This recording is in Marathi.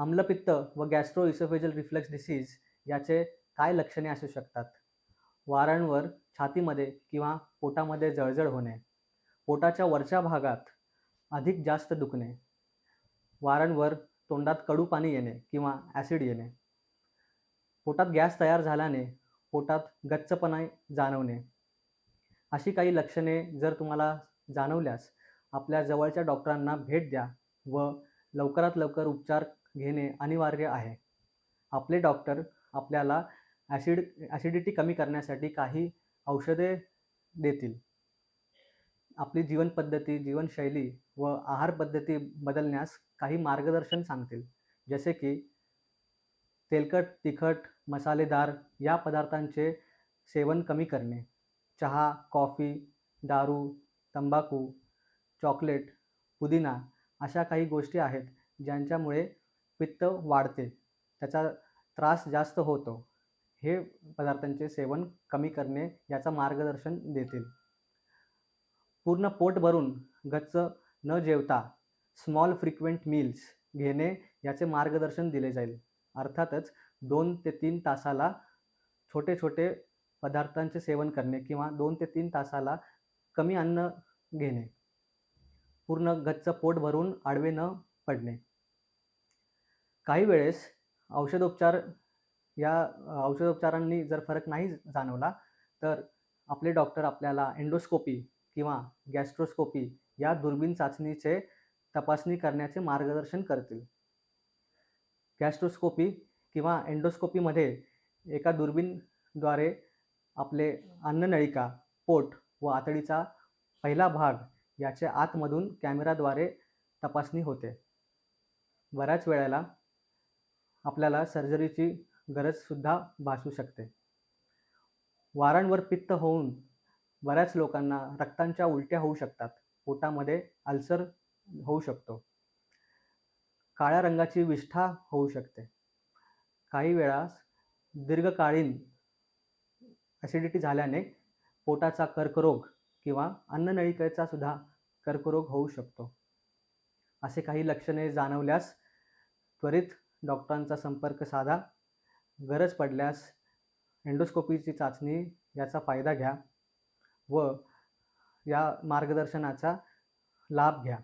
आम्लपित्त व गॅस्ट्रो इसोफेजल रिफ्लेक्स डिसीज याचे काय लक्षणे असू शकतात? वारंवार छातीमध्ये किंवा पोटामध्ये जळजळ होणे पोटाच्या वरच्या भागात अधिक जास्त दुखणे वारंवार तोंडात कडू पाणी येणे किंवा ॲसिड येणे पोटात गॅस तयार झाल्याने पोटात गच्चपणा जाणवणे. अशी काही लक्षणे जर तुम्हाला जाणवल्यास आपल्या जवळच्या डॉक्टरांना भेट द्या व लवकरात लवकर उपचार घेणे अनिवार्य आहे. आपले डॉक्टर आपल्याला ॲसिड ॲसिडिटी कमी करण्यासाठी काही औषधे देतील. आपली जीवनपद्धती जीवनशैली व आहार पद्धती बदलण्यास काही मार्गदर्शन सांगतील. जसे की तेलकट तिखट मसालेदार या पदार्थांचे सेवन कमी करणे. चहा कॉफी दारू तंबाखू चॉकलेट पुदिना अशा काही गोष्टी आहेत ज्यांच्यामुळे पित्त वाढते त्याचा त्रास जास्त होतो. हे पदार्थांचे सेवन कमी करणे याचा मार्गदर्शन देतील. पूर्ण पोट भरून गच्च न जेवता स्मॉल फ्रिक्वेंट मील्स घेणे याचे मार्गदर्शन दिले जाईल. अर्थातच दोन ते तीन तासाला छोटे छोटे पदार्थांचे सेवन करणे किंवा दोन ते तीन तासाला कमी अन्न घेणे. पूर्ण गच्च पोट भरून आडवे न पडणे. काही वेळेस औषधोपचार या औषधोपचारांनी जर फरक नाही जाणवला तर आपले डॉक्टर आपल्याला एंडोस्कोपी किंवा गॅस्ट्रोस्कोपी या दुर्बीण चाचणीचे तपासणी करण्याचे मार्गदर्शन करतील. गॅस्ट्रोस्कोपी किंवा एंडोस्कोपीमध्ये एका दुर्बीणद्वारे आपले अन्ननळिका पोट व आतडीचा पहिला भाग याचे आतमधून कॅमेराद्वारे तपासणी होते. बऱ्याच वेळेला आपल्याला सर्जरीची गरजसुद्धा भासू शकते. वारांवर पित्त होऊन बऱ्याच लोकांना रक्तांच्या उलट्या होऊ शकतात. पोटामध्ये अल्सर होऊ शकतो. काळ्या रंगाची विष्ठा होऊ शकते. काही वेळास दीर्घकालीन ॲसिडिटी झाल्याने पोटाचा कर्करोग किंवा अन्ननळिकेचा सुद्धा कर्करोग होऊ शकतो. असे काही लक्षणे जाणवल्यास त्वरित डॉक्टरांचा संपर्क साधा. गरज पडल्यास एंडोस्कोपीची चाचणी याचा फायदा घ्या व या मार्गदर्शनाचा लाभ घ्या.